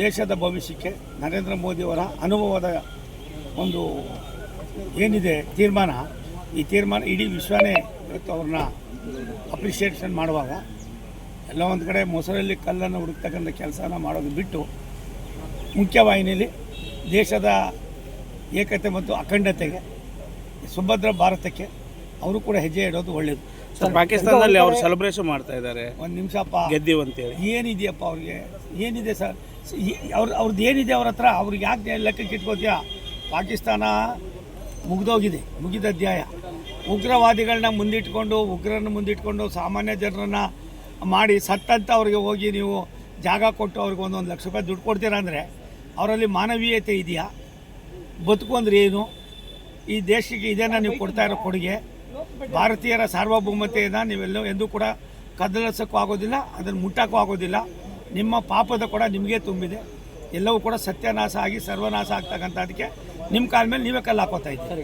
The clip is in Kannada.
ದೇಶದ ಭವಿಷ್ಯಕ್ಕೆ ನರೇಂದ್ರ ಮೋದಿಯವರ ಅನುಭವದ ಒಂದು ಏನಿದೆ ತೀರ್ಮಾನ, ಈ ತೀರ್ಮಾನ ಇಡೀ ವಿಶ್ವನೇ ಇವತ್ತು ಅವ್ರನ್ನ ಅಪ್ರಿಷಿಯೇಷನ್ ಮಾಡುವಾಗ, ಎಲ್ಲ ಒಂದು ಕಡೆ ಮೊಸರಲ್ಲಿ ಕಲ್ಲನ್ನು ಹುಡುಕ್ತಕ್ಕಂಥ ಕೆಲಸನ ಮಾಡೋದು ಬಿಟ್ಟು ಮುಖ್ಯವಾಹಿನಿಯಲ್ಲಿ ದೇಶದ ಏಕತೆ ಮತ್ತು ಅಖಂಡತೆಗೆ, ಸುಭದ್ರ ಭಾರತಕ್ಕೆ ಅವರು ಕೂಡ ಹೆಜ್ಜೆ ಇಡೋದು ಒಳ್ಳೇದು. ಸರ್ ಪಾಕಿಸ್ತಾನದಲ್ಲಿ ಅವರು ಸೆಲೆಬ್ರೇಷನ್ ಮಾಡ್ತಾ ಇದ್ದಾರೆ. ಒಂದು ನಿಮಿಷಪ್ಪ ಗೆದ್ದೀವಿ ಅಂತೇಳಿ ಏನಿದೆಯಪ್ಪ ಅವ್ರಿಗೆ? ಏನಿದೆ ಸರ್? ಅವ್ರ ಅವ್ರದ್ದು ಏನಿದೆ ಅವ್ರ ಹತ್ರ? ಅವ್ರಿಗೆ ಯಾಕೆ ಲೆಕ್ಕಕ್ಕೆ ಇಟ್ಕೋತೀಯ? ಪಾಕಿಸ್ತಾನ ಮುಗಿದೋಗಿದೆ ಮುಗಿದ ಅಧ್ಯಾಯ. ಉಗ್ರವಾದಿಗಳನ್ನ ಮುಂದಿಟ್ಕೊಂಡು ಉಗ್ರರನ್ನ ಮುಂದಿಟ್ಕೊಂಡು ಸಾಮಾನ್ಯ ಜನರನ್ನು ಮಾಡಿ ಸತ್ತಂತ ಅವ್ರಿಗೆ ಹೋಗಿ ನೀವು ಜಾಗ ಕೊಟ್ಟು ಅವ್ರಿಗೆ ಒಂದೊಂದು ಲಕ್ಷ ರೂಪಾಯಿ ದುಡ್ಡು ಕೊಡ್ತೀರಾ ಅಂದರೆ ಅವರಲ್ಲಿ ಮಾನವೀಯತೆ ಇದೆಯಾ? ಬದುಕು ಅಂದ್ರೆ ಏನು? ಈ ದೇಶಕ್ಕೆ ಇದೇನ ನೀವು ಕೊಡ್ತಾ ಇರೋ ಕೊಡುಗೆ? ಭಾರತೀಯರ ಸಾರ್ವಭೌಮತೆಯನ್ನು ನೀವೆಲ್ಲ ಎಂದೂ ಕೂಡ ಕದಲಿಸೋಕ್ಕೂ ಆಗೋದಿಲ್ಲ ಅದನ್ನು ಮುಟ್ಟಕ್ಕೂ ಆಗೋದಿಲ್ಲ. ನಿಮ್ಮ ಪಾಪದ ಕೂಡ ನಿಮಗೆ ತುಂಬಿದೆ. ಎಲ್ಲವೂ ಕೂಡ ಸತ್ಯನಾಶ ಆಗಿ ಸರ್ವನಾಶ ಆಗ್ತಕ್ಕಂಥದ್ದಕ್ಕೆ ನಿಮ್ಮ ಕಾಲ ಮೇಲೆ ನೀವೇ ಕಲ್ಲು ಹಾಕೋತಾ ಇದ್ದೀರಿ.